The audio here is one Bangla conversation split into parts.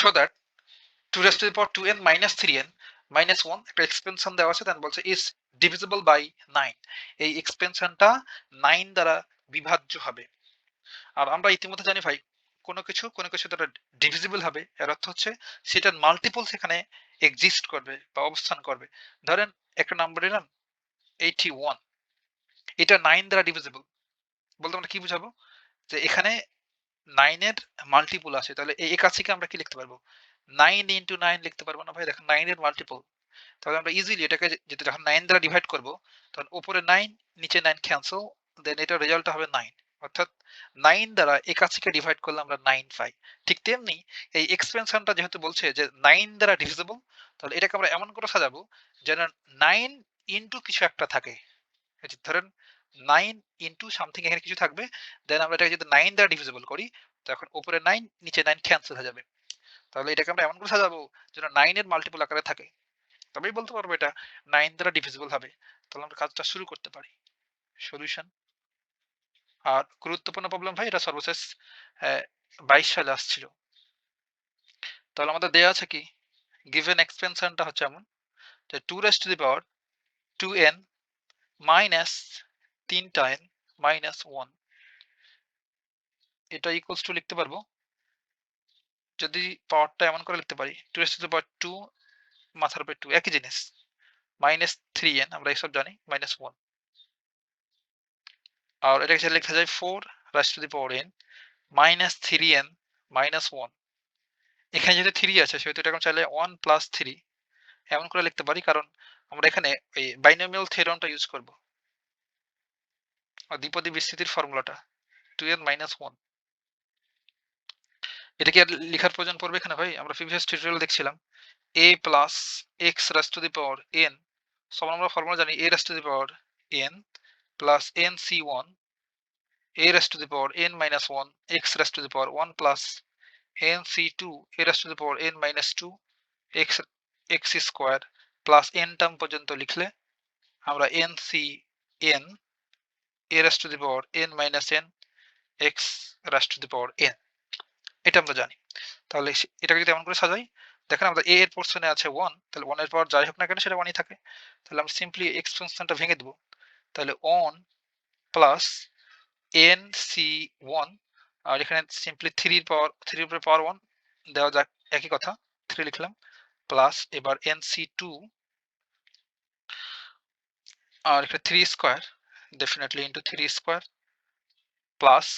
Show that two raise to the power two n minus three n minus one একটা এক্সপেনশন দেওয়া আছে দেন বলছে ইজ ডিভিজিবল বাই নাইন এই এক্সপেনশনটা নাইন দ্বারা বিভাজ্য হবে। আর আমরা ইতিমধ্যে জানি ভাই, কোনো কিছু কোনো কিছু দ্বারা ডিভিজিবল হবে, এর অর্থ হচ্ছে সেটার মাল্টিপল সেখানে এক্সিস্ট করবে বা অবস্থান করবে। ধরেন একটা নাম্বার নিলাম এইটি ওয়ান এটা নাইন দ্বারা ডিভিজিবল বলতে আমরা কি বুঝাবো? যে এখানে নাইনের মাল্টিপল আছে, তাহলে এই একাশিকে আমরা কি লিখতে পারব? নাইন ইন্টু নাইন লিখতে পারব না ভাই দেখেন নাইনের মাল্টিপল তাহলে আমরা ইজিলি এটাকে যেটা যখন নাইন দ্বারা ডিভাইড করব, তখন উপরে নাইন নিচে নাইন ক্যান্সেল দেন এটা রেজাল্ট হবে নাইন অর্থাৎ নাইন দ্বারা একাশিকে ডিভাইড করলে আমরা নাইন পাই। ঠিক তেমনি এই এক্সপেনশনটা যেহেতু বলছে যে নাইন দ্বারা ডিভিজিবল তাহলে এটাকে আমরা এমন করে সাজাবো যেন নাইন ইন্টু কিছু একটা থাকে। ধরেন নাইন ইন্টু সামথিং এখানে কিছু থাকবে দেন আমরা এটাকে যদি নাইন দ্বারা ডিভিজিবল করি তখন উপরে নাইন নিচে নাইন ক্যান্সেল হয়ে যাবে। তাহলে এটাকে আমরা এমন করে সাজাবো যেন নাইনের মাল্টিপল আকারে থাকে। তবেই বলতে পারব এটা নাইন দ্বারা ডিভিজিবল হবে। তাহলে আমরা কাজটা শুরু করতে পারি। সলিউশন আর গুরুত্বপূর্ণ প্রবলেম ভাই, এটা সর্বশেষ বাইশ সালে আসছিল। তাহলে আমাদের দেয়া আছে কি? গিভেন এক্সপেনশনটা হচ্ছে এমন যে two raise to the power two n minus তিনটা এন মাইনাস ওয়ান। এটা ইকুয়ালস টু লিখতে পারব? যদি পাওয়ারটা এমন করে লিখতে পারি টু রেস টু পাওয়ার মাথার উপরে টু একই জিনিস। মাইনাস থ্রি এন আমরা এইসব জানি, মাইনাস ওয়ান। আর এটাকে লেখা যায় four raise to the power n minus three n minus one. এখানে যেহেতু থ্রি আছে, সেহেতু এটা এখন চাইলে ওয়ান প্লাস থ্রি এমন করে লিখতে পারি, কারণ আমরা এখানে এই বাইনোমিয়াল থেরনটা ইউজ করব। দ্বিপদী বিস্তৃতির ফর্মুলাটা টু এন মাইনাস ওয়ান এটা কি আর লেখার প্রয়োজন পড়বে এখানে ভাই? আমরা প্রিভিয়াস টিউটোরিয়াল দেখছিলাম a plus x raise to the power n সমান আমরা ফর্মুলা জানি a raise to the power n plus nc1 a raised to the power one minus 1 x raised to the power 1 plus nc2 a raised to the power n minus 2 x x square plus n term পর্যন্ত লিখলে আমরা nc n a raised to the power n minus n, x raised to the power n এটা আমরা জানি। তাহলে এটাকে যদি এমন করে সাজাই, দেখেন আমাদের a এর পোর্শনে আছে 1 তাহলে 1 এর পাওয়ার যাই হোক না কেন সেটা 1ই থাকে। তাহলে আমরা সিম্পলি এক্সপেনশনটা ভেঙে দেবো। তাহলে on plus n C one আর এখানে সিম্পলি থ্রির পাওয়ার থ্রির উপরে পাওয়ার ওয়ান দেওয়া যাক একই কথা থ্রি লিখলাম প্লাস এবার এন সি টু আর এখানে three square definitely into three square plus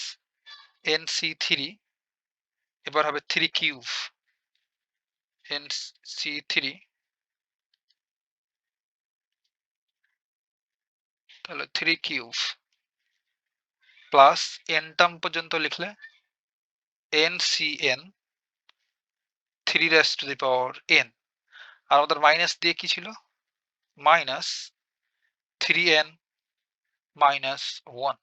n C three এবার হবে থ্রি কিউব এন থ্রি তাহলে three cube plus n term পর্যন্ত লিখলে n C n three raise to the power n আর আমাদের মাইনাস দিয়ে কি ছিল? Minus three n minus one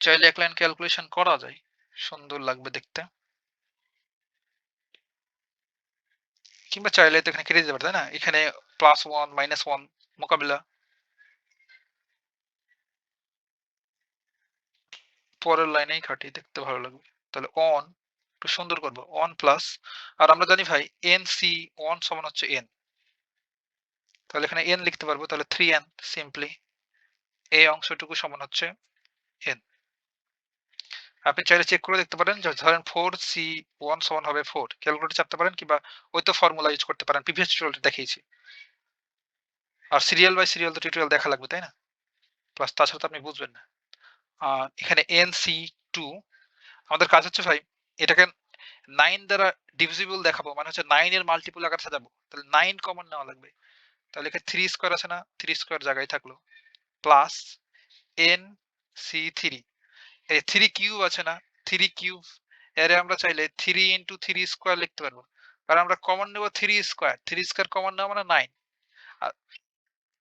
চাইলে এক লাইন ক্যালকুলেশন করা যায়। সুন্দর লাগবে দেখতে। কিংবা চাইলে তো এখানে কেটে পারে, তাই না? এখানে প্লাস ওয়ান মাইনাস ওয়ান মোকাবিলা। পরের লাইনেই খাটি দেখতে ভালো লাগবে। তাহলে অন একটু সুন্দর করব। অন প্লাস আর আমরা জানি ভাই এন সি ওয়ান সমান হচ্ছে এন তাহলে এখানে এন লিখতে পারব, তাহলে থ্রি এন সিম্পলি এই অংশটুকু সমান হচ্ছে এন আপনি চাইলে চেক করে দেখতে পারেন ধরেন ফোর সি ওয়ান সমান হবে ফোর ক্যালকুলেটর চাপতে পারেন কিংবা ওই তো ফর্মুলা ইউজ করতে পারেন প্রিভিয়াস টিউটোরিয়ালটা দেখিয়েছি। আর সিরিয়াল বাই সিরিয়াল তো টিউটোরিয়াল দেখা লাগবে, তাই না? প্লাস তাছাড়া তো আপনি বুঝবেন না। এখানে এন সি টু আমাদের কাজ হচ্ছে ভাই, এটাকে নাইন দ্বারা ডিভিজিবল দেখাবো মানে হচ্ছে নাইন এর মাল্টিপুল আকার সাজাবো। তাহলে নাইন কমন নেওয়া লাগবে। তাহলে এখানে থ্রি স্কোয়ার আছে না? থ্রি স্কোয়ার জায়গায় থাকল। প্লাস এন সি থ্রি এই থ্রি কিউব আছে না? থ্রি কিউব এরে আমরা চাইলে থ্রি ইন্টু থ্রি স্কোয়ার লিখতে পারব। কারণ আমরা কমন নেব three square three square common নেওয়া মানে নাইন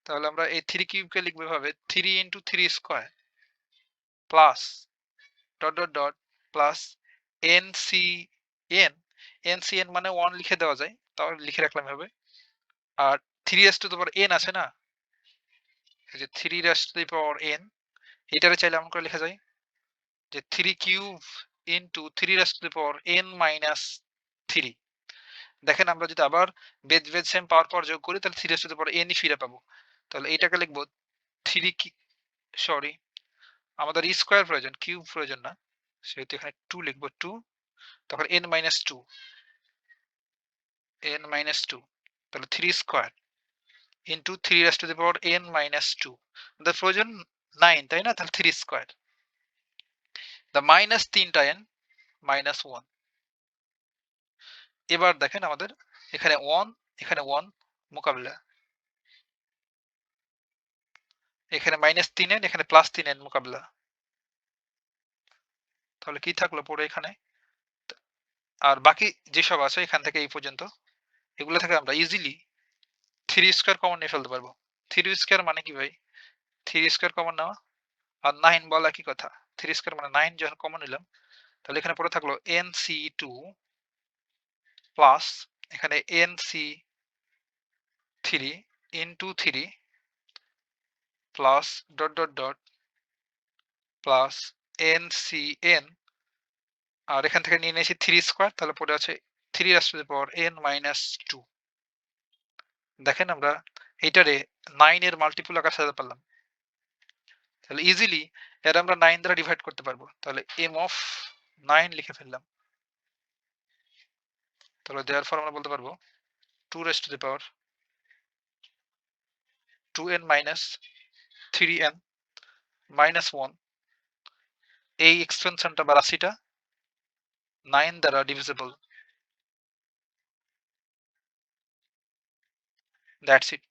তাহলে আমরা এই থ্রি কিউবকে লিখব ভাবে three into three square plus dot dot dot plus N C N N C N মানে ওয়ান লিখে দেওয়া যায়। তাহলে লিখে রাখলাম হবে আর থ্রি এস টু পাওয়ার এন আছে না? যে থ্রি এস টু দি পাওয়ার এন এটারে চাইলে এমন করে লেখা যায় যে three cube into three raise to the power N minus three. দেখেন আমরা যদি আবার বেদ বেদ সেম পাওয়ার পর যোগ করি, তাহলে three raise to the power এনই ফিরে পাবো। তাহলে এইটাকে লিখব থ্রি কি, সরি, আমাদের স্কোয়ার প্রয়োজন, কিউব প্রয়োজন না। সেহেতু এখানে টু লিখব টু তখন N minus two N minus two তাহলে three square. Into three raise to the power N minus two আমাদের প্রয়োজন নাইন তাই না? তাহলে থ্রি স্কোয়ার দ্য মাইনাস তিনটা এন মাইনাস ওয়ান এবার দেখেন আমাদের এখানে ওয়ান এখানে ওয়ান মোকাবিলা। এখানে মাইনাস তিন এন এখানে প্লাস তিন এন মোকাবিলা। তাহলে কি থাকল পরে এখানে? আর বাকি যেসব আছে এখান থেকে এই পর্যন্ত, এগুলো থেকে আমরা ইজিলি থ্রি স্কোয়ার কমন নিয়ে ফেলতে পারব। থ্রি স্কোয়ার মানে কি ভাই? থ্রি স্কোয়ার কমন নেওয়া আর নাইন বলা কি কথা? থ্রি স্কোয়ার মানে নাইন যখন কমন নিলাম, তাহলে এখানে পরে থাকল এন সি টু প্লাস এখানে N C three into three plus dot dot dot plus N C N আর এখান থেকে নিয়ে নিয়েছি থ্রি স্কোয়ার তাহলে পরে আছে three raise to the power N minus two দেখেন আমরা এইটারে নাইন এর মাল্টিপুল আকার সাজাতে পারলাম। তাহলে ইজিলি এর আমরা নাইন দ্বারা ডিভাইড করতে পারব। তাহলে এম অফ নাইন লিখে ফেললাম। তাহলে দেওয়ার পর আমরা বলতে পারব two raise to the power two N minus three N minus one এই এক্সপেনশনটা বা রাশিটা নাইন দ্বারা ডিভিজিবল That's it.